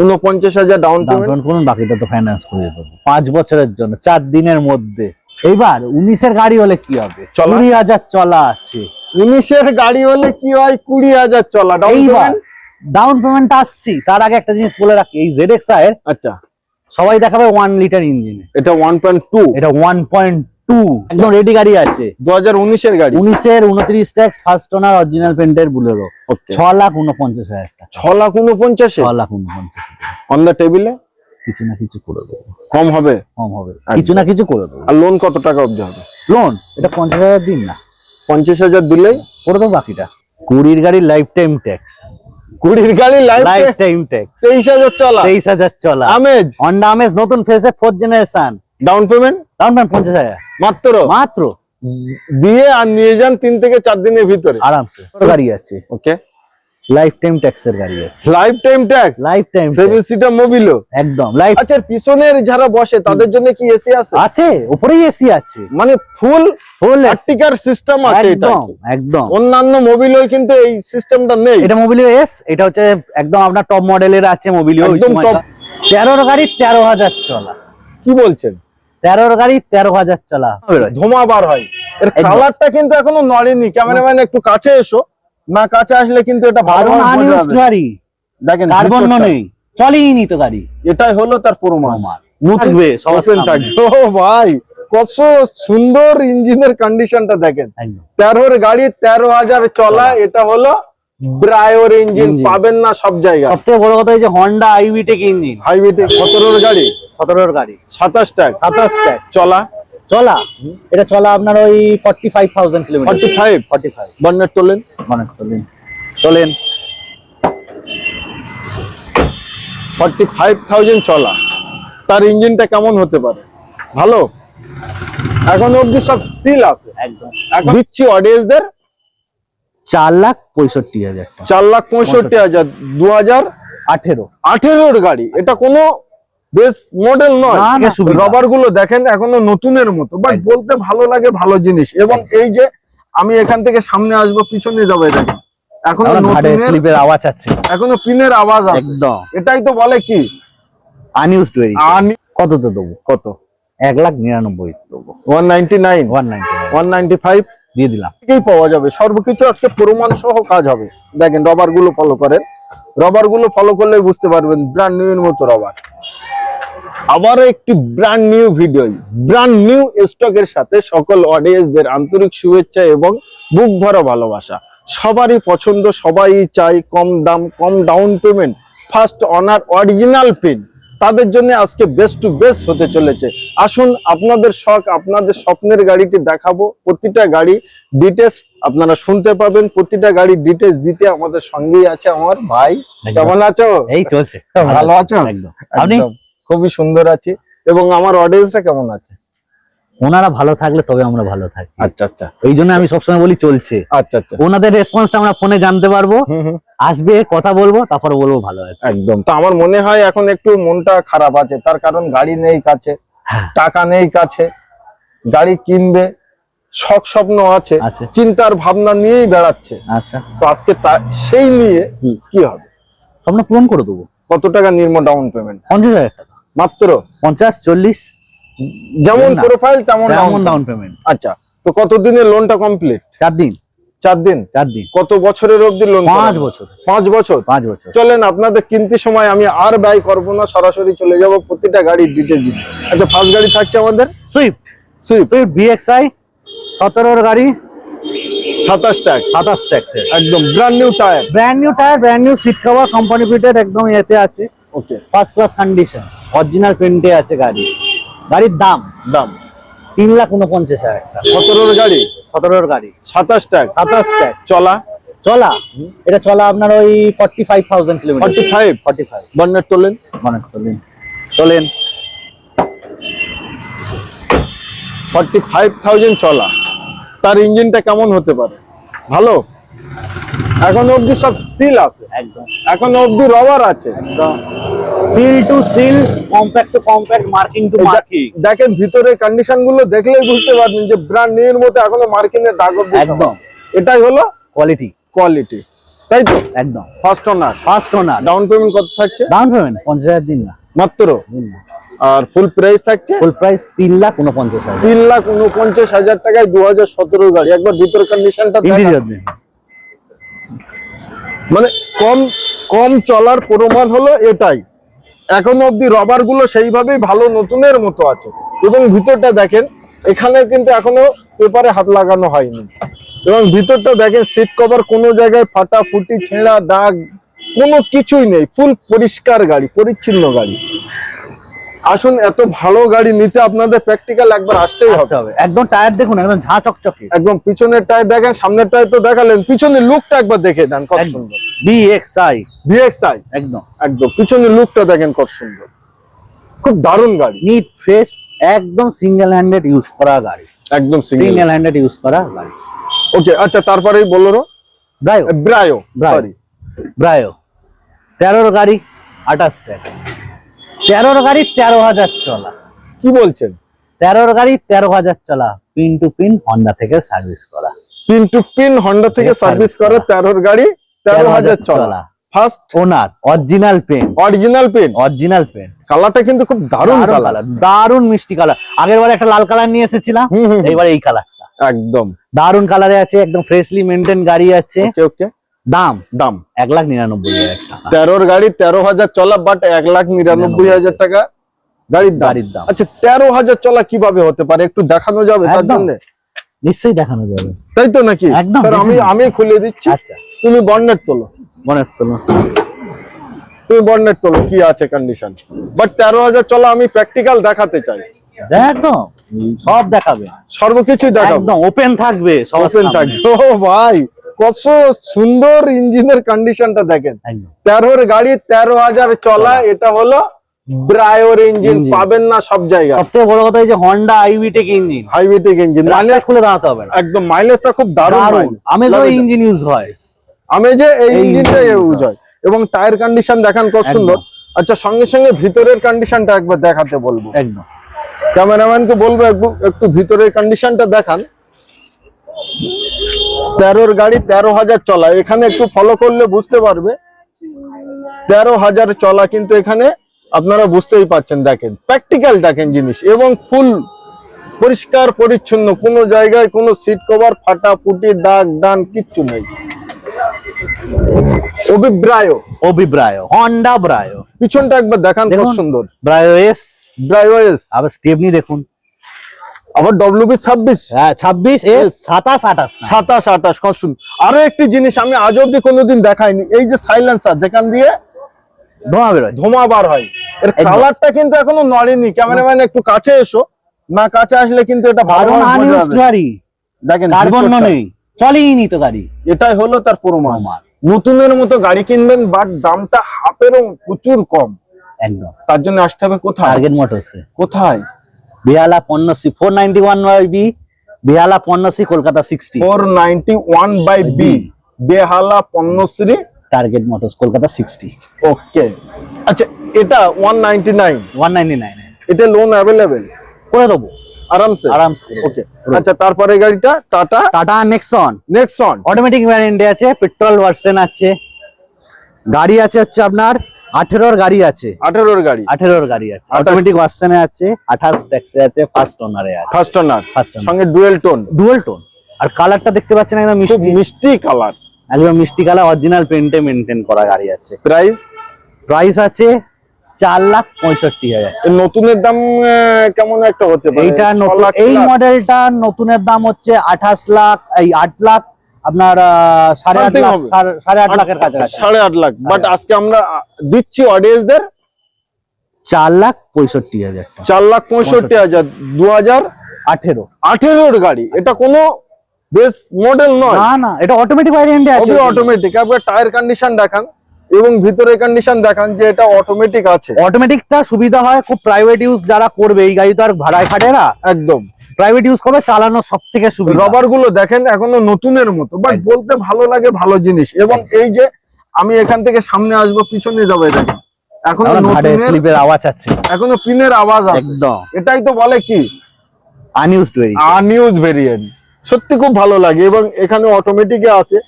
উনপঞ্চাশ হাজার down payment করুন বাকিটা তো ফাইন্যান্স করে দেবো পাঁচ বছরের জন্য চার দিনের মধ্যে। এইবার উনিশের গাড়ি হলে কি হবে? কুড়ি হাজার চলা আছে। উনিশের গাড়ি হলে কি হয়? কুড়ি হাজার চলা ডাউন এইবার পেমেন্ট ডাউন পেমেন্ট আসছি। তার আগে একটা জিনিস বলে রাখি এই জেড এক্স আচ্ছা। সবাই দেখাবে ওয়ান লিটার ইঞ্জিন এটা ওয়ান পয়েন্ট টু এটা ওয়ান পয়েন্ট টু একদম রেডি গাড়ি আছে। দু হাজার উনিশের গাড়ি। উনিশের উনত্রিশ ট্যাক্স ফার্স্ট ওনার অরিজিনাল পেন্টের বুলেরো ছ লাখ উনপঞ্চাশ হাজার টাকা। ছ লাখ উনপঞ্চাশে ছ লাখ উনপঞ্চাশ। অন দ্য টেবিলে কিছু না কিছু করে দেবো। কম হবে? কম হবে। কিছু না কিছু করে দেবো। আর লোন কত টাকা অবধি হবে? লোন এটা পঞ্চাশ হাজার দিন না। পঞ্চাশ হাজার দিলেই? করে দেবো বাকিটা। কুড়ির গাড়ির লাইফ টাইম ট্যাক্স কুড়ির গাড়ি লাইফ লাইফ টাইম ট্যাক্স তেইশ হাজার চলা। তেইশ হাজার চলা। আমেজ। হন্ডা আমেজ নতুন ফেসে fourth generation down payment down payment পঞ্চাশ হাজার। মাত্র? মাত্র? দিয়ে আর নিয়ে যান তিন থেকে চার দিনের ভিতরে। আরামসে। গাড়ি আছে। ওকে লাইফ টাইম ট্যাক্সের গাড়ি আছে। Lifetime tax lifetime seven seater Mobilio একদম। লাইফ আচ্ছা পিছনের যারা বসে তাদের জন্য কি এসি আছে? আছে উপরেই এসি আছে। মানে ফুল ফুল আর্টিকার সিস্টেম আছে এটা একদম একদম। অন্যান্য মোবিলয় কিন্তু এই সিস্টেমটা নেই। এটা এস এটা হচ্ছে একদম আপনার টপ মডেলের আছে মোবিলিও একদম top। তেরোর গাড়ি তেরো হাজার চলা। কি বলছেন? তেরোর গাড়ি তেরো হাজার চলা। ধোঁয়া বার হয়। এর কালারটা কিন্তু এখনও নড়েনি। ক্যামেরাম্যান একটু কাছে এসো। না কাছে আসলে কিন্তু এটা ভালো। গাড়ি। দেখেন কার্বন ভিতরটা। নেই। চলেই তো গাড়ি। এটাই হলো তার প্রমাণ। ও ভাই কত সুন্দর ইঞ্জিনের কন্ডিশনটা দেখেন। তেরোর গাড়ি তেরো হাজার চলা। এটা হলো ব্রায়োর ইঞ্জিন পাবেন না সব জায়গায়। সবথেকে বড় কথা যে হন্ডা আইভি টেক ইঞ্জিন। হাইওয়েতে সতেরোর গাড়ি। সতেরোর গাড়ি। সাতাশ টাকা সাতাশ ট্যাক্স চলা। চলা। এটা চলা আপনার ওই forty five thousand kilometre forty five forty five bonnet তোলেন মনে চলেন চলেন ফর্টি ফাইভ থাউজেন্ড চলা। তার ইঞ্জিনটা কেমন হতে পারে? ভালো? এখন অব্দি সব সিল আছে। একদম। দিচ্ছি অডিয়েন্সদের চার লাখ পঁয়ষট্টি হাজার চার লাখ পঁয়ষট্টি হাজার দু হাজার আঠেরো। আঠেরোর গাড়ি এটা কোনো বেশ মডেল নয়। রবারগুলো দেখেন এখনও নতুনের মতো বাট বলতে ভালো লাগে ভালো জিনিস। এবং এই যে আমি এখান থেকে সামনে আসব পিছনে যাব দেখেন। এখনও ক্লিপের আওয়াজ আছে। এখনও পিনের আওয়াজ আছে। একদম। এটাই তো বলে কি? আনইউজড ভেরি কত তো দেবো? কত? এক লাখ নিরানব্বই দেবো। One ninety nine one ninety one ninety five দিয়ে দিলাম। থেকেই পাওয়া যাবে। সর্বকিছু আজকে প্রমাণ সহ কাজ হবে। দেখেন রবারগুলো ফলো করেন। রবারগুলো ফলো করলে বুঝতে পারবেন ব্র্যান্ড নিউ এর মতো রবার আবারও একটি brand new video brand new স্টকের সাথে সকল অডিয়েন্সদের আন্তরিক শুভেচ্ছা এবং বুক ভরা ভালোবাসা। সবারই পছন্দ, সবাই চাই কম দাম, কম down payment first owner original pin তাদের জন্য আজকে বেস্ট টু বেস্ট হতে চলেছে। আসুন আপনাদের শখ আপনাদের স্বপ্নের গাড়িটি দেখাবো। প্রতিটা গাড়ি ডিটেলস আপনারা শুনতে পাবেন। প্রতিটা গাড়ি ডিটেলস দিতে আমাদের সঙ্গেই আছে আমার ভাই। কেমন আছো? এই চলছে। ভালো আছো? একদম। খুবই সুন্দর আছে। এবং আমার অডিয়েন্সটা কেমন আছে? ওনারা ভালো থাকলে তবে আমরা ভালো থাকি। আচ্ছা আচ্ছা। এই জন্য আমি সবসময় বলি চলছে। আচ্ছা আচ্ছা। ওনাদের রেসপন্সটা আমরা ফোনে জানতে পারব। আসবে কথা বলব তারপরে বলব ভালো আছে। একদম। তো আমার মনে হয় এখন একটু মনটা খারাপ আছে। তার কারণ গাড়ি নেই কাছে হ্যাঁ। টাকা নেই কাছে গাড়ি কিনবে শখ স্বপ্ন আছে চিন্তার ভাবনা নিয়েই বেড়াচ্ছে। আচ্ছা। তো আজকে সেই নিয়ে। কি হবে? আমরা পূরণ করে দেবো। কত টাকা নির্ম ডাউন পেমেন্ট পঞ্চাশ হাজার টাকা। মাত্র? পঞ্চাশ চল্লিশ। যেমন প্রোফাইল তেমন ডাউন পেমেন্ট আচ্ছা তো কত দিনের লোনটা কমপ্লিট চার দিন। চার দিন? চার দিন। কত বছরের অবধি লোন পাঁচ বছর। পাঁচ বছর? পাঁচ বছর। চলেন আপনাদের কিনতে সময় আমি আর ব্যয় করব না সরাসরি চলে যাব প্রতিটা গাড়ির ডিটেল আচ্ছা ফার্স্ট গাড়ি থাকছে আমাদের? সুইফট সুইফট সুইফট বিএক্সআই সতেরোর গাড়ি সাতাশ ট্যাক্স সাতাশ ট্যাক্সের একদম brand new tyre brand new tyre brand new seat cover company fitted একদম এতে আছে। Okay first class condition original প্রিন্টে আছে গাড়ি। গাড়ির দাম? দাম। তিন লাখ উনপঞ্চাশ হাজার টাকা। সতেরোর গাড়ি? সতেরোর গাড়ি। সাতাশ ট্যাক্স। সাতাশ ট্যাক্স। চলা? চলা। এটা চলা আপনার ওই forty five thousand kilometre forty five forty five চলেন ফর্টি ফাইভ থাউজেন্ড চলা। তার ইঞ্জিনটা কেমন হতে পারে? ভালো? এখন অবধি সব সিল আছে। একদম। এখন অবধি রবার আছে। একদম। Seal to seal compact to compact marking to marking দেখেন ভিতরের কন্ডিশনগুলো দেখলেই বুঝতে পারবেন যে ব্র্যান্ড নিউ এর মতো এখনও মার্কিং এর দাগ অবধি একদম। এটাই হলো কোয়ালিটি কোয়ালিটি তাই তো? একদম। First owner first owner down payment কত থাকছে? ডাউন পেমেন্ট পঞ্চাশ হাজার দিন না। মাত্র? আর ফুল প্রাইস থাকছে? ফুল প্রাইস তিন লাখ উনপঞ্চাশ হাজার। তিন লাখ উনপঞ্চাশ হাজার টাকায় দু হাজার সতেরো গাড়ি। একবার ভিতর কন্ডিশনটা ইন্টিরিয়র দিন। মানে কম কম চলার প্রমাণ হলো এটাই। এখনও অব্দি রবারগুলো সেইভাবেই ভালো নতুনের মতো আছে। এবং ভিতরটা দেখেন, এখানে কিন্তু এখনও পেপারে হাত লাগানো হয়নি। এবং ভিতরটা দেখেন সিট কভার কোনো জায়গায় ফাটা, ফুটি, ছেঁড়া, দাগ, কোনো কিছুই নেই। ফুল পরিষ্কার গাড়ি, পরিচ্ছন্ন গাড়ি। আসুন এত ভালো গাড়ি নিতে আপনাদের প্র্যাকটিক্যাল একবার আসতেই হবে। একদম টায়ার দেখুন একদম ঝাঁ চকচকে। একদম পিছনের টায়ার দেখেন সামনের টায়ার তো দেখালেন পিছনের লুকটা একবার দেখে দেন কত। সুন্দর। বি এক্স আই ভিএক্সআই একদম। একদম পিছনের লুকটা দেখেন কত সুন্দর। খুব দারুণ গাড়ি। নিট ফ্রেশ একদম সিঙ্গেল হ্যান্ডেড ইউজ করা গাড়ি। একদম সিঙ্গেল হ্যান্ডেড ইউজ করা গাড়ি। ওকে আচ্ছা তারপরেই বলল ব্রায়ো ব্রায়ো। সরি ব্রায়ো তেরোর গাড়ি আঠাশ ট্যাক্স তেরোর গাড়ি তেরো হাজার চলা। কি বলছেন? তেরোর গাড়ি তেরো হাজার চলা পিন টু পিন হন্ডা থেকে সার্ভিস করা। পিন টু পিন হন্ডা থেকে সার্ভিস করা। তেরোর গাড়ি তেরো হাজার চলা। First owner original paint original paint original paint কালারটা কিন্তু খুব দারুণ কালার দারুণ মিষ্টি কালার আগের বার একটা লাল কালার নিয়ে এসেছিলাম এইবার এই কালারটা একদম। দারুণ কালারে আছে একদম ফ্রেশলি মেনটেন গাড়ি আছে। ওকে ওকে দাম? দাম। এক লাখ নিরানব্বই হাজার টাকা। তেরোর গাড়ি তেরো হাজার চলা বাট এক লাখ নিরানব্বই হাজার টাকা গাড়ির গাড়ির দাম। আচ্ছা তেরো হাজার চলা কীভাবে হতে পারে? একটু দেখানো যাবে তার জন্য? নিশ্চয়ই দেখানো যাবে। তাই তো নাকি? একদম, আমি আমি খুলে দিচ্ছি। আচ্ছা। তুমি বন্নেট তোলো। মনে হলো তুমি বন্নেট তোলো কি আছে কন্ডিশন বাট তেরো হাজার চলা আমি প্র্যাকটিক্যাল দেখাতে চাই। একদম সব দেখাবে। সর্বকিছু দেখাবো। একদম ওপেন থাকবে সব ওপেন থাকবে। ও ভাই কত সুন্দর ইঞ্জিনের কন্ডিশনটা দেখেন। তেরোর গাড়ি তেরো হাজার চলা এটা হলো ব্রায়োর ইঞ্জিন পাবেন না সব জায়গায়। সবথেকে বড় কথা এই যে হন্ডা ইঞ্জিন। হাইওয়েটিক ইঞ্জিন খুলে দাঁড়াতে হবে একদম মাইলেজটা খুব দারুণ ইঞ্জিন ইউজ হয়। আমি যে এই ইঞ্জিনটা ইউজ হয়। এবং টায়ার কন্ডিশন দেখান কত সুন্দর। আচ্ছা সঙ্গে সঙ্গে ভিতরের কন্ডিশনটা একবার দেখাতে বলব। একদম। ক্যামেরাম্যানকে বলব একটু ভিতরের কন্ডিশনটা দেখান। তেরোর গাড়ি তেরো হাজার চলা। এখানে একটু ফলো করলে বুঝতে পারবে। তেরো হাজার চলা কিন্তু এখানে আপনারা বুঝতেই পাচ্ছেন দেখেন। প্র্যাকটিক্যাল দেখেন জিনিস এবং ফুল পরিষ্কার পরিচ্ছন্ন। কোনো জায়গায় কোনো সিট কভার ফাটা ফুটি দাগ ডান কিচ্ছু নেই। অভিব্রায়। অভিব্রায়। হন্ডা ব্রায় পিছনটা একবার দেখান খুব সুন্দর। ব্রায়ো এস ড্রাইভার আবার স্টেপনি দেখুন। আবার ডব্লিউবি ছাব্বিশ? হ্যাঁ ছাব্বিশ সাতাশ আঠাশ সাতাশ আঠাশ কসুন আরও একটি জিনিস আমি আজ অব্দি কোনোদিন দেখাইনি। এই যে সাইলেন্সার যেখান দিয়ে ধোঁয়া বেরোয় ধোঁয়া বার হয়। এর কালারটা কিন্তু এখনও নড়েনি। ক্যামেরাম্যান একটু কাছে এসো। না কাছে আসলে কিন্তু এটা ভালো গাড়ি। দেখেন কার্বন নেই চলেই নি তো গাড়ি। এটাই হলো তার প্রমাণ। নতুনের মতো গাড়ি কিনবেন বাট দামটা হাফেরও প্রচুর কম। একদম। তার জন্য আসতে হবে কোথায়? টার্গেট মোটরসে কোথায়? Behala Panyashree four ninety one by B Behala Panyashree Kolkata sixty four ninety one by B Behala Panyashree. Target motors Kolkata sixty okay আচ্ছা এটা one ninety nine one ninety nine এটা লোন অ্যাভেলেবেল করে দেবো। আরামসে? আরামসে okay আচ্ছা তারপরে গাড়িটা Tata Tata Nexon Nexon automatic ভ্যারিয়েন্টে আছে পেট্রোল ভার্সন আছে। গাড়ি আছে হচ্ছে আপনার আঠেরোর গাড়ি আছে। আঠেরোর গাড়ি। আঠেরোর গাড়ি আছে। অটোমেটিক ভার্সনে আছে আঠাশ ট্যাক্সে আছে ফার্স্ট ওনারে আছে। ফার্স্ট ওনার ফার্স্ট ওনার সঙ্গে ডুয়েল টোন ডুয়েল টোন আর কালারটা দেখতে পাচ্ছেন একদম মিষ্টি। মিষ্টি কালার একদম মিষ্টি কালার অরিজিনাল পেন্টে মেনটেন করা গাড়ি আছে। প্রাইস প্রাইস আছে চার লাখ পঁয়ষট্টি হাজার। নতুনের দাম কেমন একটা হতে পারে? এইটা নতুন এই? মডেলটা নতুনের দাম হচ্ছে আঠাশ লাখ এই আট লাখ আপনার সাড়ে আট লাখ সাড়ে- আট লাখের কাছাকাছি। সাড়ে আট লাখ। বাট আজকে আমরা দিচ্ছি অডিয়েন্সদের চার লাখ পঁয়ষট্টি হাজার চার লাখ পঁয়ষট্টি হাজার দু হাজার আঠেরো। আঠেরোর গাড়ি। এটা কোনো বেশ মডেল নয়। না না এটা অটোমেটিক ভ্যারিয়েন্টে আছে। অটোমেটিক টায়ার কন্ডিশন দেখান। এবং ভিতরে কন্ডিশন দেখান যে এটা অটোমেটিক আছে। অটোমেটিকটা সুবিধা হয় খুব প্রাইভেট ইউজ যারা করবে এই গাড়ি তো আর ভাড়ায় খাটে না। একদম। প্রাইভেট ইউজ করবে চালানো সব থেকে সুবিধা। রবারগুলো দেখেন এখনও নতুনের মতো বাট বলতে ভালো লাগে ভালো জিনিস। এবং এই যে আমি এখান থেকে সামনে আসব পিছনে যাবে এখনও ক্লিপের আওয়াজ আছে। এখনও পিনের আওয়াজ আছে। একদম। এটাই তো বলে কি? আনইউজড ভেরিয়েন্ট সত্যি খুব ভালো লাগে এবং এখানে অটোমেটিকে আছে।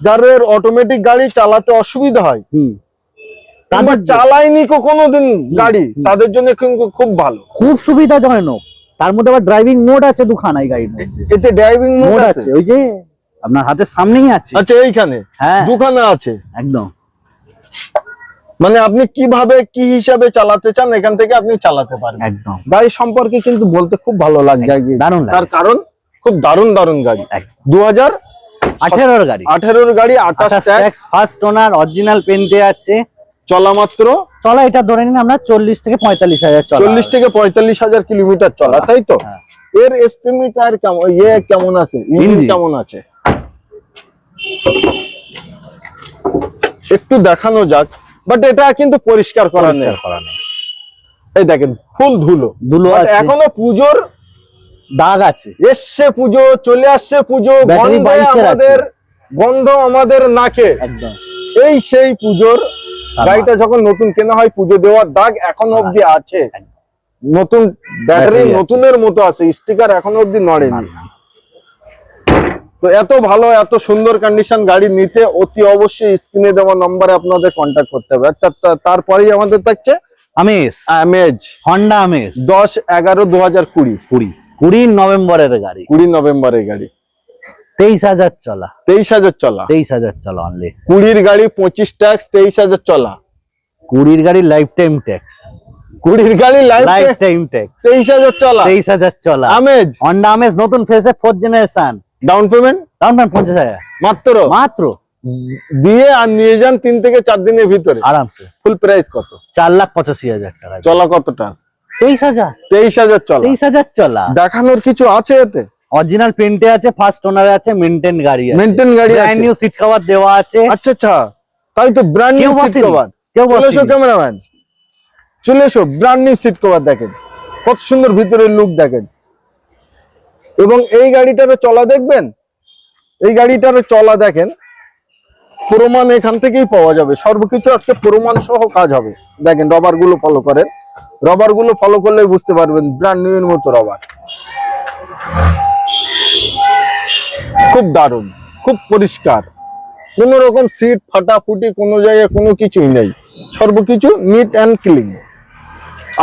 যাদের অটোমেটিক গাড়ি চালাতে অসুবিধা হয়। তাদের- চালায়নি কখনো দিন গাড়ি তাদের জন্য কিন্তু খুব ভালো। খুব সুবিধাজনক। তার মধ্যে আবার ড্রাইভিং মোড আছে দুখানা এই গাড়ির মধ্যে। এতে ড্রাইভিং মোড আছে। ওই যে আপনার হাতের সামনেই আছে। আচ্ছা এইখানে? হ্যাঁ। দুখানা আছে। একদম। মানে আপনি কীভাবে কি হিসাবে চালাতে চান এখান থেকে আপনি চালাতে পারেন একদম। গাড়ি সম্পর্কে কিন্তু বলতে খুব ভালো। দারুণ তার কারণ খুব দারুণ দারুণ গাড়ি। দু হাজার আঠেরোর গাড়ি। আঠেরোর গাড়ি আঠাশ ট্যাক্স। ফার্স্ট ওনার অরিজিনাল পেন্টে আছে। চলা মাত্র? চলা এটা ধরে নিন আমরা চল্লিশ থেকে পঁয়তাল্লিশ হাজার চলা। চল্লিশ থেকে পঁয়তাল্লিশ হাজার কিলোমিটার চলা তাই তো? হ্যাঁ। এর এস্টিমেটার কেমন ইয়ে কেমন আছে? ইঞ্জিন। কেমন আছে? একটু দেখানো যাক বাট এটা কিন্তু পরিষ্কার করা নেই। করা নেই। এই দেখেন ফুল ধুলো। ধুলো এখনও পুজোর দাগ আছে। এসছে পুজো চলে আসছে পুজো Battery গন্ধে 22 এর আছে। আমাদের গন্ধ আমাদের নাকে। একদম। এই সেই পুজোর গাড়িটা যখন নতুন কেনা হয় পুজো দেওয়ার দাগ এখন অব্দি আছে। নতুন ব্যাটারি। নতুনের মতো আছে স্টিকার এখনও অবধি নড়েনি। তো এত ভালো এত সুন্দর কন্ডিশন গাড়ি নিতে অতি অবশ্যই স্ক্রিনে দেওয়া নম্বরে আপনাদের কন্ট্যাক্ট করতে হবে। আচ্ছা তারপরেই আমাদের থাকছে আমেজ আমেজ হন্ডা আমেজ দশ এগারো দু হাজার কুড়ি। কুড়ি। কুড়ি নভেম্বরের গাড়ি। কুড়ি নভেম্বরের গাড়ি। তেইশ হাজার চলা। তেইশ হাজার চলা। তেইশ হাজার চলা অনলি কুড়ির গাড়ি পঁচিশ ট্যাক্স তেইশ হাজার চলা। কুড়ির গাড়ি লাইফ টাইম ট্যাক্স কুড়ির গাড়ি লাইফ টাইম ট্যাক্স তেইশ হাজার চলা। তেইশ হাজার চলা। আমেজ। হন্ডা আমেজ নতুন ফেসে fourth generation down payment down payment পঞ্চাশ হাজার। মাত্র? মাত্র? দিয়ে আর নিয়ে যান তিন থেকে চার দিনের ভিতরে। আরামসে। ফুল প্রাইস কত? চার লাখ পঁচাশি হাজার টাকা। চলা কতটা আছে? তেইশ হাজার। তেইশ হাজার চলা। তেইশ হাজার চলা। দেখানোর কিছু আছে এতে? অরিজিনাল প্রিন্টে আছে ফার্স্ট ওনারে আছে মেনটেন গাড়ি আছে। মেনটেন গাড়ি ব্র্যান্ড নিউ সিট কভার দেওয়া আছে। আচ্ছা আচ্ছা। তাই তো ব্র্যান্ড নিউ সিট কভার কেউ এসো ক্যামেরাম্যান চলে এসো ব্র্যান্ড নিউ সিট কভার দেখেন। কত সুন্দর ভিতরের লুক দেখেন। এবং এই গাড়িটারও চলা দেখবেন? এই গাড়িটারও চলা দেখেন। প্রমাণ এখান থেকেই পাওয়া যাবে। সর্বকিছু আজকে প্রমাণ সহ কাজ হবে। দেখেন রবারগুলো ফলো করেন। রবারগুলো ফলো করলে বুঝতে পারবেন ব্র্যান্ড নিউ এর মতো রবার খুব দারুণ, খুব পরিষ্কার। কোন রকম সিট ফাটাফুটি, কোনো জায়গায় কোনো কিছুই নেই। সর্বকিছু নিট অ্যান্ড ক্লিন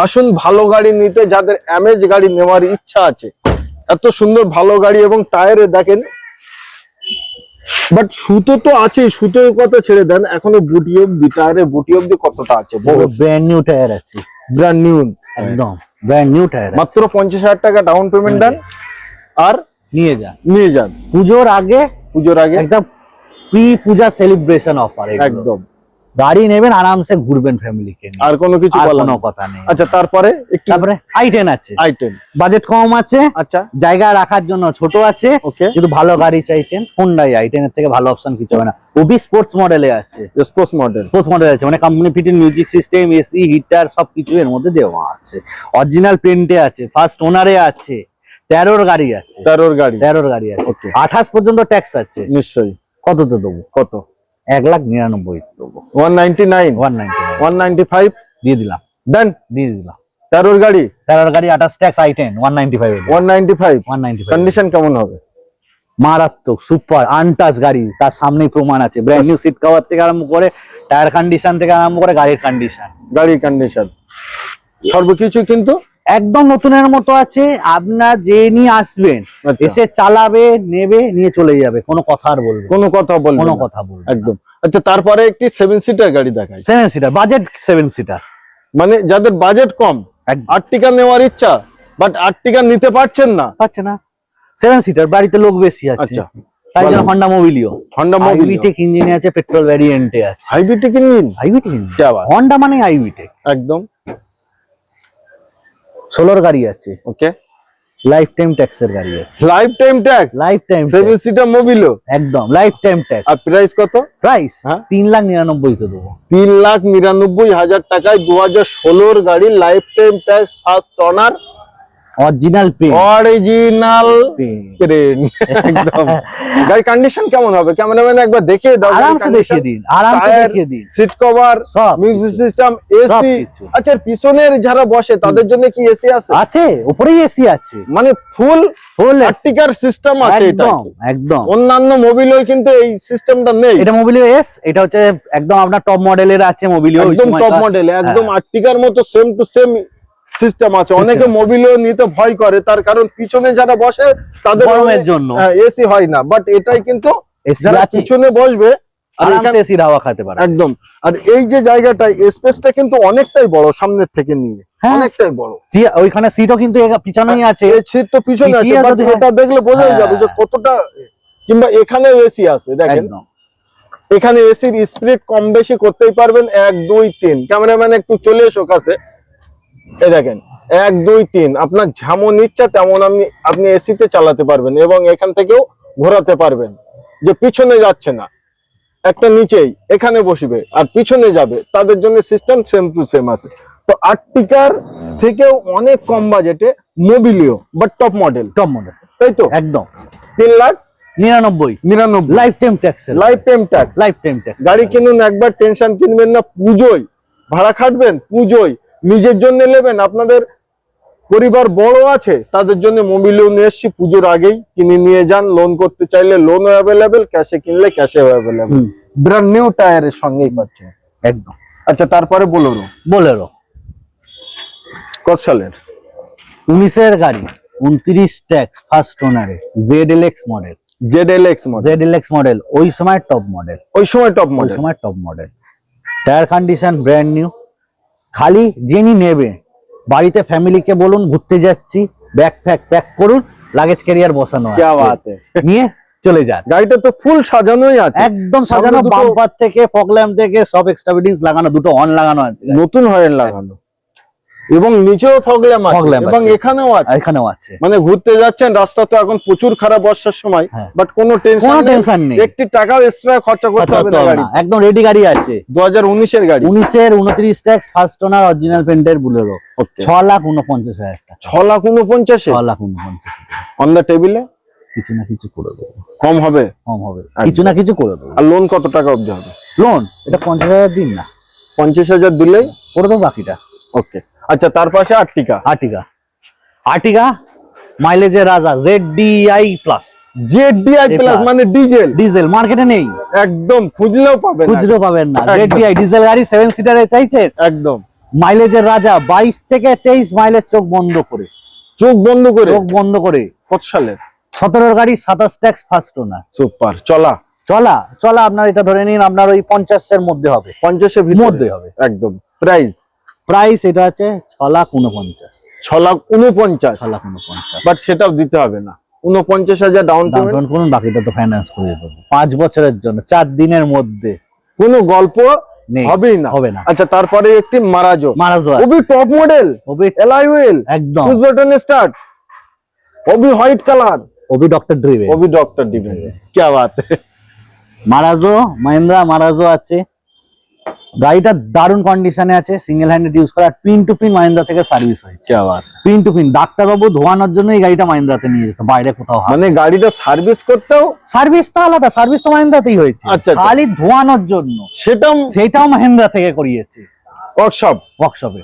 আসুন ভালো গাড়ি নিতে, যাদের অ্যামেজ গাড়ি নেওয়ার ইচ্ছা আছে। এত সুন্দর ভালো গাড়ি এবং টায়ারে দেখেন। বাট সুতো তো আছেই, সুতোর কথা ছেড়ে দেন, এখনও বুটি অব্দি টায়ারে বুটি অব্দি কতটা আছে? ব্র্যান্ড নিউ টায়ার আছে। ব্র্যান্ড নিউ একদম। ব্র্যান্ড নিউ টায়ার মাত্র পঞ্চাশ হাজার টাকা ডাউন পেমেন্ট দেন আর নিয়ে যান। নিয়ে যান। পুজোর আগে পুজোর আগে একদম প্রি পূজা সেলিব্রেশন অফার একদম। গাড়ি নেবেন আরামসে ঘুরবেন ফ্যামিলিকে আর কোনো কিছু কোনো কথা নেই। আচ্ছা তারপরে একটু তারপরে আই টেন আছে। আইটেম বাজেট কম আছে। আচ্ছা। জায়গা রাখার জন্য ছোট আছে। ওকে কিন্তু ভালো গাড়ি চাইছেন হোন্ডাই আই টেন এর থেকে ভালো অপশন কিছু হবে না। ওবি স্পোর্টস মডেলে আছে। স্পোর্টস মডেল স্পোর্টস মডেল আছে। মানে company fitted music system AC heater সবকিছু এর মধ্যে দেওয়া আছে। অরিজিনাল প্রিন্টে আছে। ফার্স্ট ওনারে আছে। তেরোর গাড়ি আছে। তেরোর গাড়ি। তেরোর গাড়ি আছে। আঠাশ পর্যন্ত ট্যাক্স আছে। নিশ্চয়ই। কত তো দেবো? কত? এক লাখ নিরানব্বই দেবো। One ninety nine? One ninety one ninety five? দিয়ে দিলাম। দেন দিয়ে দিলাম। তেরোর গাড়ি? তেরোর গাড়ি আঠাশ tax I ten one ninety five one ninety five? One ninety condition কেমন হবে? মারাত্মক সুপার আনটাচ গাড়ি। তার সামনেই প্রমাণ আছে। ব্র্যান্ড নিউ সিট কভার থেকে আরম্ভ করে টায়ার কন্ডিশন থেকে আরম্ভ করে গাড়ির কন্ডিশন গাড়ির কন্ডিশন সর্বকিছু কিন্তু একদম নতুনের মতো আছে আপনার যে নিয়ে আসবেন আচ্ছা। এসে চালাবে নেবে নিয়ে চলে যাবে। কোনো কথা আর বলবে কোনো কথা বলবে কোনো কথা বলবে একদম। আচ্ছা তারপরে একটি সেভেন সিটার গাড়ি দেখায় seven seater budget seven seater মানে যাদের বাজেট কম আর্টিকা নেওয়ার ইচ্ছা বাট আর্টিকা নিতে পারছেন না। পারছে না। সেভেন সিটার বাড়িতে লোক বেশি আছে। আচ্ছা তাই জন্য হন্ডা মোবিলিও হন্ডা মোবিলিটেক ইঞ্জিন আছে পেট্রোল ভ্যারিয়েন্টে আছে। Hybrid engine hybrid engine Honda মানে হাইব্রিড একদম। ষোলোর গাড়ি আছে। ওকে লাইফ টাইম ট্যাক্সের গাড়ি আছে। Lifetime tax lifetime seven seater Mobilio একদম লাইফ টাইম ট্যাক্স আর প্রাইস কত? প্রাইস হ্যাঁ। তিন লাখ নিরানব্বই তো দেবো। তিন লাখ নিরানব্বই হাজার টাকায় দু হাজার ষোলোর গাড়ি lifetime tax first owner original paint original train একদম। গাড়ি কন্ডিশন কেমন হবে? ক্যামেরাম্যান একবার দেখিয়ে দাও আরামসে দেখিয়ে দিন আরামসে দেখিয়ে দিন। Seat cover music system AC আচ্ছা পিছনের যারা বসে তাদের জন্য কি এসি আছে? আছে উপরেই এসি আছে। মানে ফুল ফুল আর্টিকার সিস্টেম আছে এটা একদম একদম। অন্যান্য মোবিলও কিন্তু এই সিস্টেমটা নেই। এটা মোবিলিও এস এটা হচ্ছে একদম আপনার টপ মডেলের আছে মোবিলিও একদম টপ মডেল একদম আর্টিকার মতো সেম টু সেম সিস্টেম আছে। অনেকে। মোবিলও নিতে ভয় করে তার কারণ পিছনে যারা বসে তাদের গরমের জন্য। এসি হয় না। বাট এটাই কিন্তু যারা পিছনে বসবে এখানে- এসির হাওয়া খেতে পারে। একদম। আর এই যে জায়গাটা স্পেসটা কিন্তু অনেকটাই বড় সামনের থেকে নিয়ে। হ্যাঁ। অনেকটাই বড়। জি- ওইখানে সিটও কিন্তু পিছনেই আছে। সিট তো পিছনে আছে বাট এটা দেখলে বোঝাই হ্যাঁ। যাবে যে কতটা কিংবা এখানেও এসি আছে দেখেন। এখানে এসির স্পিড কম বেশি করতেই পারবেন এক দুই তিন। ক্যামেরাম্যান একটু চলে এসো কাছে। এই দেখেন এক দুই তিন। আপনার যেমন ইচ্ছা তেমন আপনি আপনি এসিতে চালাতে পারবেন এবং এখান থেকেও ঘোরাতে পারবেন। যে পিছনে যাচ্ছে না একটা নিচেই এখানে বসবে আর পিছনে যাবে। তাদের জন্য সিস্টেম সেম টু সেম আছে। তো আর্টিকার থেকেও অনেক কম বাজেটে মোবিলিও বা টপ মডেল টপ মডেল তাই তো? একদম। তিন লাখ? নিরানব্বই। নিরানব্বই। Lifetime tax lifetime tax lifetime tax গাড়ি কিনুন একবার টেনশন কিনবেন না পুজোয়। ভাড়া খাটবেন পুজোয়। নিজের জন্য নেবেন আপনাদের পরিবার বড় আছে তাদের জন্য মোবিলেও নিয়ে এসছি পুজোর আগেই কিনে নিয়ে যান লোন করতে চাইলে লোন অ্যাভেলেবেল ক্যাশে কিনলে ক্যাশে অ্যাভেলেবেল ব্র্যান্ড নিউ টায়ারের সঙ্গেই পাচ্ছেন। একদম। আচ্ছা তারপরে বলুন বোলেরো কত সালের? উনিশের গাড়ি উনত্রিশ ট্যাক্স ফার্স্ট ওনারে Z L X model Z L X model Z L X model ওই সময় টপ মডেল ওই সময় টপ মডেল ওই মডেল সময় top model tyre condition brand new খালি জেনি নেবে। বাড়িতে ফ্যামিলিকে বলুন ঘুরতে যাচ্ছি ব্যাগ ফ্যাগ প্যাক করুন লাগেজ ক্যারিয়ার বসানো নিয়ে চলে যান। গাড়িটা তো ফুল সাজানোই আছে। একদম সাজানো বাম্পার থেকে ফকল্যাম্প থেকে সব এক্সট্রা লাগানো দুটো অন লাগানো আছে। নতুন হরেন লাগানো। এবং নিচেও ফগল্যাম আছে এবং এখানেও আছে। এখানেও আছে। মানে ঘুরতে যাচ্ছেন রাস্তা তো এখন প্রচুর খারাপ বর্ষার সময় হ্যাঁ। বাট কোনো টেনশন নেই। টেনশন নেই। একটি টাকাও এক্সট্রা খরচা করতে আচ্ছা, হবে না গাড়ি। একদম রেডি গাড়ি আছে। দু হাজার উনিশের গাড়ি। উনিশের উনত্রিশ ট্যাক্স ফার্স্ট ওনার অরিজিনাল পেন্টের বুলেরো Okay. ছ লাখ উনপঞ্চাশ হাজার টাকা। ছ লাখ উনপঞ্চাশে? ছ লাখ উনপঞ্চাশ হাজার। অন দ্য টেবিলে কিছু না কিছু করে দেবো। কম হবে? কম হবে। কিছু না কিছু করে দেবো। আর লোন কত টাকা অবধি হবে? লোন এটা পঞ্চাশ হাজার দিন না। পঞ্চাশ হাজার দিলেই? করে দেবো বাকিটা। ওকে আচ্ছা তার পাশে আর্টিকা। আর্টিকা। আর্টিকা মাইলেজের রাজা Z DI plus Z DI plus মানে ডিজেল ডিজেল মার্কেটে নেই। একদম খুঁজলেও পাবেন না। খুচরো পাবেন না। জেড ডিআই ডিজেল গাড়ি সেভেন সিটারে চাইছেন একদম। মাইলেজের রাজা বাইশ থেকে তেইশ মাইলেজ চোখ বন্ধ করে। চোখ বন্ধ করে? চোখ বন্ধ করে। কত সালের? সতেরোর গাড়ি সাতাশ ট্যাক্স ফার্স্ট ওনার সুপার চলা। চলা চলা আপনার এটা ধরে নিন আপনার ওই পঞ্চাশের মধ্যে হবে। পঞ্চাশের মধ্যে ভিতরে হবে। একদম। প্রাইস প্রাইস এটা আছে ছ লাখ উনপঞ্চাশ ছ লাখ উনপঞ্চাশ ছ লাখ উনপঞ্চাশ বাট সেটাও দিতে হবে না। উনপঞ্চাশ হাজার ডাউন পেমেন্ট করুন বাকিটা তো ফাইন্যান্স করে দেবো। পাঁচ বছরের জন্য চার দিনের মধ্যে। কোনো গল্প হবেই না। হবে না। আচ্ছা তারপরে একটি মারাজো। মারাজো ওবি টপ মডেল ওবি এলআই হুইল একদম। পুশ বাটন স্টার্ট ওবি হোয়াইট কালার ওবি ডক্টর ওবি ডক্টর কি বাত? মারাজো মাহিন্দ্রা মারাজো আছে। গাড়িটা দারুণ কন্ডিশনে আছে সিঙ্গেল হ্যান্ডেড ইউজ করা পিন টু পিন মাহিন্দ্রা থেকে সার্ভিস হয়েছে। বাত। পিন টু পিন ডাক্তারবাবু ধোয়ানোর জন্য এই গাড়িটা মাহিন্দ্রাতে নিয়ে যেত বাইরে কোথাও মানে গাড়িটা সার্ভিস করতেও সার্ভিস তো আলাদা সার্ভিস তো মাহিন্দ্রাতেই হয়েছে। আচ্ছা, আচ্ছা। খালি ধোয়ানোর জন্য। সেটাও সেটাও মাহিন্দ্রা থেকে করিয়েছে। ওয়ার্কশপ ওয়ার্কশপে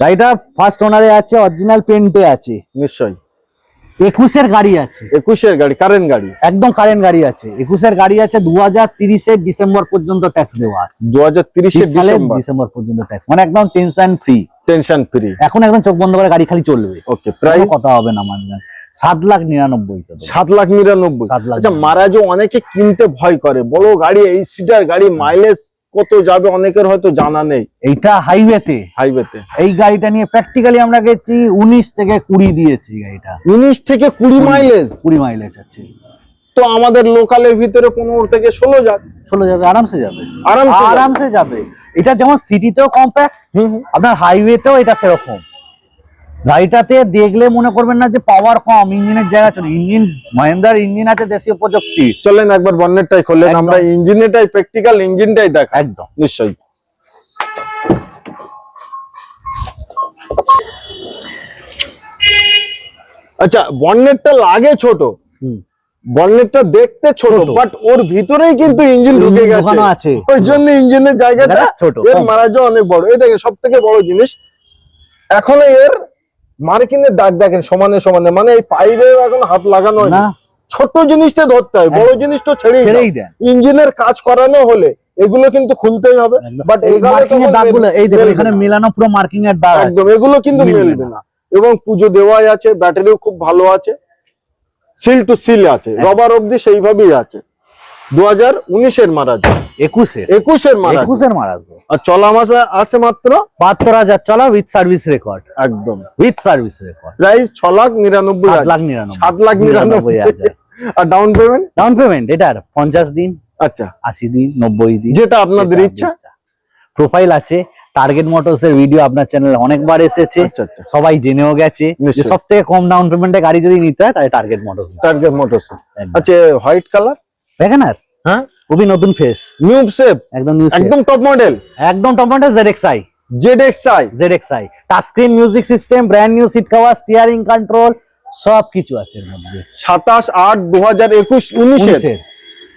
গাড়িটা ফার্স্ট ওনারে আছে অরিজিনাল পেন্টে আছে। নিশ্চয়ই। একুশের গাড়ি আছে। একুশের গাড়ি কারেন্ট গাড়ি? একদম কারেন্ট গাড়ি আছে। একুশের গাড়ি আছে দু হাজার তিরিশের ডিসেম্বর পর্যন্ত ট্যাক্স দেওয়া আছে। দু হাজার তিরিশের 30 ডিসেম্বর? পর্যন্ত ট্যাক্স মানে একদম টেনশন ফ্রি টেনশন ফ্রি এখন একদম চোখ বন্ধ করে গাড়ি খালি চলবে। ওকে প্রাইস কথা হবে না মানে সাত লাখ নিরানব্বই সাত লাখ নিরানব্বই। সাত লাখ আচ্ছা নিরানব্বই। মারাজও অনেকে কিনতে ভয় করে। বড় গাড়ি এই সিটার গাড়ি মাইলেজ কত যাবে অনেকের হয়তো জানা নেই। এইটা হাইওয়েতে হাইওয়েতে এই গাড়িটা নিয়ে প্র্যাকটিক্যালি আমরা গেছি উনিশ থেকে কুড়ি দিয়েছি গাড়িটা। উনিশ থেকে কুড়ি। মাইলেজ কুড়ি মাইলেজ আছে। তো আমাদের লোকালের ভিতরে পনেরো থেকে ষোলো যাক ষোলো যাবে আরামসে যাবে। আরামসে। আরামসে যাবে। এটা যেমন সিটিতেও কম্প্যাক্ট। আপনার হাইওয়েতেও এটা সেরকম। গাড়িটাতে দেখলে মনে করবেন না যে পাওয়ার কম ইঞ্জিনের জায়গা চলে। ইঞ্জিন মহেন্দ্রার ইঞ্জিন আছে দেশীয় প্রযুক্তি। চলেন একবার বন্নেটটাই খুললেন একদম। আমরা ইঞ্জিনেটাই প্র্যাকটিক্যাল ইঞ্জিনটাই দেখ একদম। নিশ্চয়ই। আচ্ছা বন্নেটটা লাগে ছোট। হুম। বন্নেটটা দেখতে ছোট। বাট ওর ভিতরেই কিন্তু ইঞ্জিন ঢুকে গেছে। আছে। ওই জন্য ইঞ্জিনের জায়গাটা ছোট এর। মারাজও অনেক বড়। এই দেখেন সব থেকে বড় জিনিস। এখন এর মার্কিনের দাগ দেখেন সমানে সমানে মানে এই পাইপে এখন হাত লাগানো। না। ছোট জিনিসটা ধরতে হয় বড় ছেড়েই দাও। ছেড়েই দেন। ইঞ্জিনের কাজ করানো হলে এগুলো কিন্তু খুলতেই হবে বাট এগুলো দাগগুলো এই দেখুন এখানে মেলানো পুরো মার্কিং এর দাগ। একদম এগুলো কিন্তু মিলবে। না। এবং পুজো দেওয়াই আছে ব্যাটারিও খুব ভালো আছে সিল টু সিল আছে রবার অবধি সেইভাবেই আছে। দু হাজার উনিশের একুশের। একুশের মারাজ। একুশের মারাজ। আর চলা মাসে আছে মাত্র? বাহাত্তর হাজার চলা উইথ সার্ভিস রেকর্ড একদম। উইথ সার্ভিস রেকর্ড প্রাইস ছ লাখ নিরানব্বই লাখ নিরানব্বই। সাত লাখ নিরানব্বই হাজার। আর ডাউন পেমেন্ট ডাউন পেমেন্ট এটার পঞ্চাশ দিন আচ্ছা। আশি দিন নব্বই দিন। যেটা আপনাদের ইচ্ছা। প্রোফাইল আছে টার্গেট মোটরস এর ভিডিও আপনার চ্যানেলে অনেকবার এসেছে। আচ্ছা আচ্ছা। সবাই জেনেও গেছে যে সব থেকে কম ডাউন পেমেন্টে গাড়ি যদি নিতে হয় তাহলে টার্গেট মোটরস টার্গেট মোটরস আচ্ছা হোয়াইট কালার আর হ্যাঁ? খুবই নতুন ফেস নিউ শেপ একদম নিউ একদম টপ মডেল একদম X I Z X I touch screen music system brand new seat cover steering control সব কিছু আছে এর মধ্যে। সাতাশ আট দু হাজার একুশ উনিশের। উনিশের।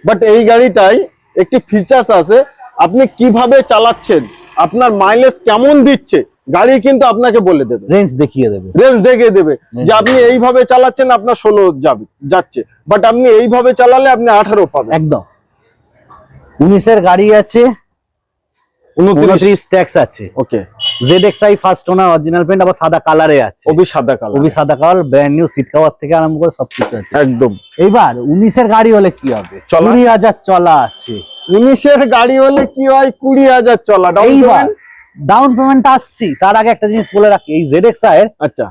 বাট এই গাড়িটাই একটি ফিচার্স আছে। আপনি কীভাবে চালাচ্ছেন? আপনার মাইলেজ কেমন দিচ্ছে? গাড়ি কিন্তু আপনাকে বলে দেবে। রেঞ্জ দেখিয়ে দেবে। রেঞ্জ দেখিয়ে দেবে যে আপনি এইভাবে চালাচ্ছেন আপনার ষোলো যাবে যাচ্ছে। বাট আপনি এইভাবে চালালে আপনি আঠারো পাবেন। একদম। উনিশের গাড়ি আছে উনত্রিশ। ট্যাক্স আছে। Okay Z X I first owner original paint আবার সাদা কালারে আছে। ওবি সাদা কালার খুবই সাদা colour brand new seat cover থেকে আরম্ভ করে সবকিছু আছে। একদম। এইবার উনিশের গাড়ি হলে কি হবে? কুড়ি হাজার চলা আছে। উনিশের গাড়ি হলে কি হয়? কুড়ি হাজার চলা। এইবার ডাউন পেমেন্ট আসছি তার আগে একটা জিনিস বলে রাখি এই জেড এক্স এর আচ্ছা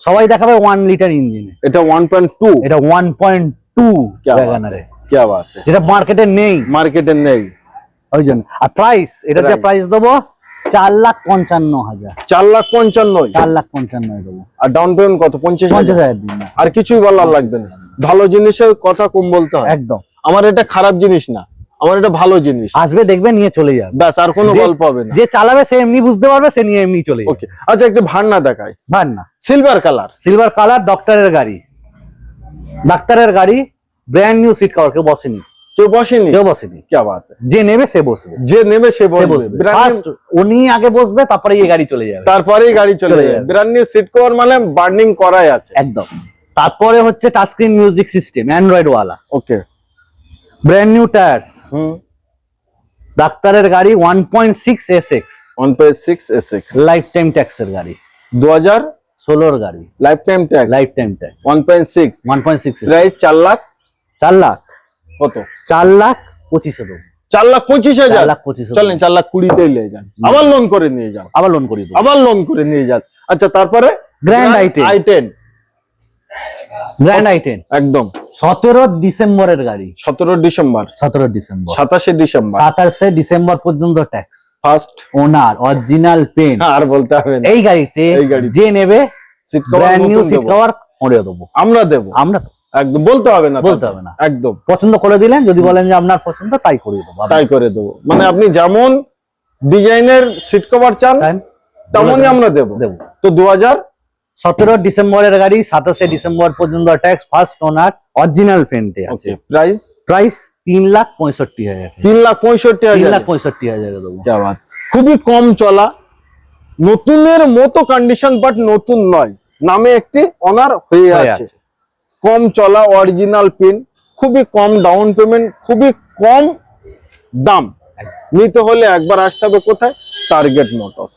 সবাই দেখাবে ওয়ান লিটার ইঞ্জিনে এটা ওয়ান পয়েন্ট টু এটা ওয়ান পয়েন্ট টু क्या बात ওয়াগানারে কে বাত যেটা মার্কেটে নেই মার্কেটে নেই ওই জন্য আর প্রাইস এটা যে Right. প্রাইস দেবো চার লাখ পঞ্চান্ন হাজার চার লাখ পঞ্চান্ন চার লাখ পঞ্চান্ন দেবো আর ডাউন পেমেন্ট কত পঞ্চাশ পঞ্চাশ হাজার হাজার দিন না আর কিছুই বলার লাগবে না ভালো জিনিসের কথা কম বলতে হয় একদম আমার এটা খারাপ জিনিস না আমার এটা ভালো জিনিস। আসবে দেখবে নিয়ে চলে যাবে। ব্যাস আর কোনো গল্প হবে না। যে চালাবে সে এমনি বুঝতে পারবে সে নিয়ে এমনি চলে যাবে। ওকে আচ্ছা একটু ভান্না দেখায় ভার না সিলভার কালার সিলভার কালার ডক্টরের গাড়ি। ডাক্তারের গাড়ি ব্র্যান্ড নিউ সিট কভার কেউ বসেনি। কেউ বসেনি? কেউ বসেনি। কে বাত। যে নেবে সে বসবে। যে নেবে সে বসবে। উনি আগে বসবে তারপরে এই গাড়ি চলে যাবে। তারপরেই গাড়ি চলে যাবে। ব্র্যান্ড নিউ সিট কভার মানে বার্নিং করাই আছে। একদম। তারপরে হচ্ছে touch screen music system android ওয়ালা ওকে ব্র্যান্ড নিউ টায়ার্স হুম। ডাক্তারের গাড়ি 1.6 SX 1.6 SX লাইফ টাইম ট্যাক্সের গাড়ি 2016 এর গাড়ি। Lifetime tax lifetime tax 1.6 1.6 price 4 lakh. 4 lakh. কত? 4 লাখ 25 দেব 4 লাখ 25 হাজার? 4 লাখ 25 চলেন 4 লাখ 20 তেই নিয়ে যান। আবার লোন করে নিয়ে যান। আবার লোন করে আবার লোন করে নিয়ে যান। আচ্ছা তারপরে গ্র্যান্ড আই10 আই10 সতেরো ডিসেম্বর। সতেরো ডিসেম্বর। সাতাশে ডিসেম্বর। সাতাশে December first owner original paint আর দেবো। আমরা দেবো। একদম। বলতে হবে না বলতে হবে না। একদম। পছন্দ করে দিলেন যদি বলেন যে আপনার পছন্দ তাই করে দেবো। তাই করে দেবো। মানে আপনি যেমন ডিজাইনের সিট কভার চান তেমনই আমরা দেবো। দেবো। তো দু হাজার সতেরো ডিসেম্বরের গাড়ি সাতাশে ডিসেম্বর পর্যন্ত ট্যাক্স ফার্স্ট ওনার অরিজিনাল ফেন্টে আছে। প্রাইস প্রাইস তিন লাখ পঁয়ষট্টি হাজার। তিন লাখ পঁয়ষট্টি হাজার। লাখ পঁয়ষট্টি হাজার খুবই কম চলা। নতুনের মতো কন্ডিশন বাট নতুন নয়। নামে একটি অনার হয়ে আছে। কম চলা অরিজিনাল পেন খুবই কম ডাউন পেমেন্ট খুবই কম দাম। নিতে হলে একবার আসতে হবে কোথায়? টার্গেট মোটরস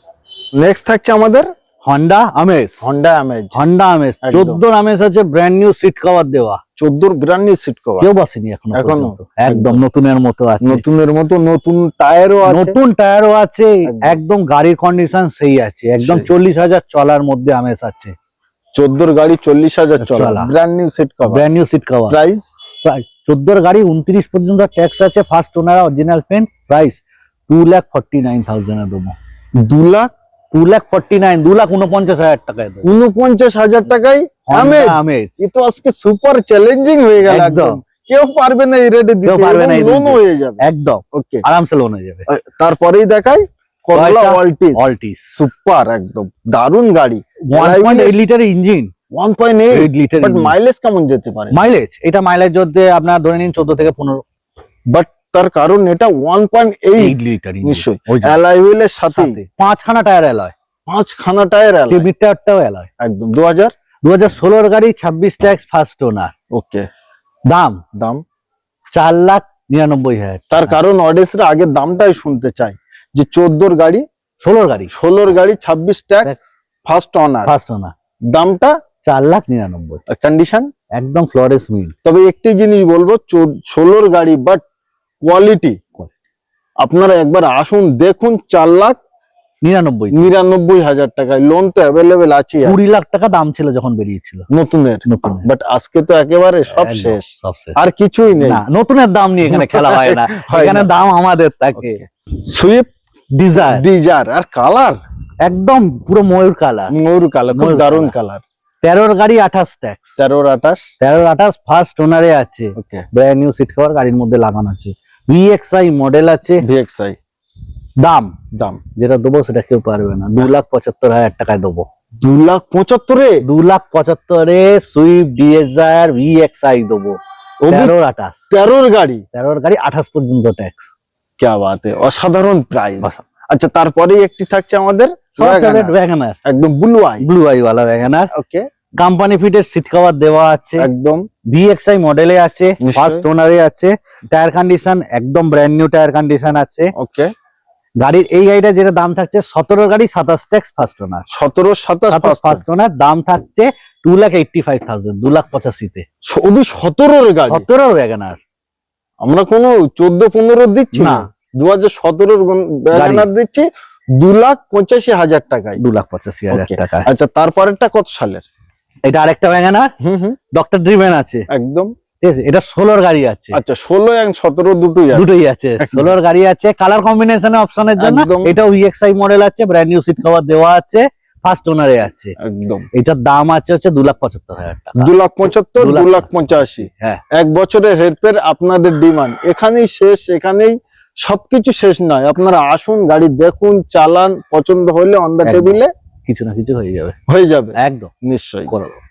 নেক্সট থাকছে আমাদের হন্ডা আমেজ হন্ডা অ্যামেজ হন্ডা আমেজ একদম। চোদ্দ আমেজ আছে ব্র্যান্ড নিউ সিট কভার দেওয়া। চোদ্দোর ব্র্যান্ড সিট কভার কেউ বসেনি এখনও এখনও? একদম। নতুনের মতো আছে। নতুনের মতো নতুন টায়ারও আছে। নতুন টায়ারও আছে একদম। গাড়ির কন্ডিশন সেই আছে। একদম চল্লিশ হাজার চলার মধ্যে আমেজ আছে। চোদ্দোর গাড়ি চল্লিশ হাজার চলা। চলা। Brand new seat cover brand new seat cover price চোদ্দোর গাড়ি উনত্রিশ পর্যন্ত ট্যাক্স আছে। First owner original paint price two lakh forty nine thousand দেবো। দু lakh two lakh forty nine দু লাখ উনপঞ্চাশ হাজার টাকায় উনপঞ্চাশ হাজার টাকায় আমেজ। এ তো আজকে সুপার চ্যালেঞ্জিং হয়ে গেল একদম। একদম। কেউ পারবে না এই রেটে দিতে পারবে না লোন হয়ে যাবে। একদম। ওকে আরামসে লোন হয়ে যাবে। তারপরেই দেখাই করলা কয়টা? অলটিস অলটিস সুপার একদম। দারুণ গাড়ি। Litre engine one point eight eight litre but mileage কেমন যেতে পারে? মাইলেজ এটা মাইলেজ যদি আপনার ধরে নিন চোদ্দ থেকে পনেরো। বাট তার কারণ এটা ওয়ান পয়েন্ট এইট লিটার নিশ্চয়ই হুইলের সাথে। পাঁচখানা টায়ার অ্যালয় পাঁচখানা টায়ার টিভির টায়ারটাও অ্যালয় একদম দু হাজার দু হাজার ষোলোর গাড়ি ছাব্বিশ ট্যাক্স ফার্স্ট ওনার ওকে। দাম? দাম? চার লাখ নিরানব্বই হাজার তার কারণ অডিয়েন্সরা আগে দামটাই শুনতে চাই যে চোদ্দোর গাড়ি ষোলোর গাড়ি। ষোলোর গাড়ি ছাব্বিশ tax first owner first owner দামটা? চার লাখ নিরানব্বই। কন্ডিশন একদম ফ্লোরেস মিল। তবে একটি জিনিস বলব ষোলোর গাড়ি বাট কোয়ালিটি আপনারা একবার আসুন দেখুন চার লাখ নিরানব্বই। নিরানব্বই হাজার টাকায়। লোন তো অ্যাভেলেবেল আছে কুড়ি লাখ টাকা দাম ছিল যখন বেরিয়েছিল। নতুনের। নতুন বাট আজকে তো একেবারে সব শেষ। সব শেষ। আর কিছুই নেই। নতুনের দাম নিয়ে এখানে খেলা হয় না। এখানে দাম আমাদের থাকে। সুইফট ডিজায়ার ডিজার আর কালার একদম পুরো ময়ূর কালার ময়ূর কালার খুব দারুণ কালার তেরোর গাড়ি আঠাশ ট্যাক্স তেরোর আঠাশ। তেরোর আঠাশ ফার্স্ট ওনারে আছে। Okay brand new seat cover গাড়ির মধ্যে লাগানো আছে। ভিএক্সআই মডেল আছে। ভিএক্সআই দাম? দাম। যেটা দেবো সেটা কেউ পারবে না। দু লাখ পঁচাত্তর হাজার টাকায় দেবো। দু লাখ পঁচাত্তরে? দু লাখ পঁচাত্তরে সুইফট ডিএজার ভিএক্সআই দেবো। তেরোর আঠাশ। তেরোর গাড়ি? তেরোর গাড়ি আঠাশ পর্যন্ত ট্যাক্স ক্যা বাত অসাধারণ প্রাইস আচ্ছা তারপরেই একটি থাকছে আমাদের একদম ব্লু আই ব্লু আই ওয়ালা ওকে কোম্পানি ফিটের সিট কভার দেওয়া আছে। একদম। ভিএক্সআই মডেলে আছে। ফার্স্ট ওনারে আছে। টায়ার কন্ডিশন একদম ব্র্যান্ড নিউ টায়ার কন্ডিশন আছে। ওকে গাড়ির এই গাড়িটা যেটা দাম থাকছে সতেরো গাড়ি সাতাশ ট্যাক্স ফার্স্ট ওনার সতেরো সাতাশ ফার্স্ট ওনার দাম থাকছে two lakh eighty five thousand দু লাখ পঁচাশিতে শুধু সতেরোর গাড়ি? সতেরো ওয়াগানার আমরা কোনো চোদ্দ পনেরো দিচ্ছি না। দু হাজার সতেরোর ব্যানার দিচ্ছি দু লাখ পঁচাশি হাজার টাকায়। দু লাখ পঁচাশি হাজার. টাকা আচ্ছা তারপরেরটা কত সালের? এটা আরেকটা হুম ডক্টর ড্রিভেন আছে। একদম। ঠিক আছে এটা ষোলোর গাড়ি আছে। আচ্ছা ষোলো এবং সতেরো দুটোই দুটোই আছে ষোলোর গাড়ি আছে। কালার কম্বিনেশন অপশনের জন্য। এটাও ভিএক্সআই মডেল আছে ব্র্যান্ড নিউ সিট কভার দেওয়া আছে ফার্স্ট ওনারে আছে। একদম। এটার দাম আছে হচ্ছে দু লাখ পঁচাত্তর হাজার টাকা। দু লাখ পঁচাত্তর দু লাখ লাখ পঁচাশি। হ্যাঁ। এক বছরের হেরফের আপনাদের ডিমান্ড এখানেই শেষ এখানেই সবকিছু শেষ নয়। আপনারা আসুন গাড়ি দেখুন চালান পছন্দ হলে অন দ্য টেবিলে কিছু না কিছু হয়ে যাবে। হয়ে যাবে। একদম। নিশ্চয়ই। করে দেবো।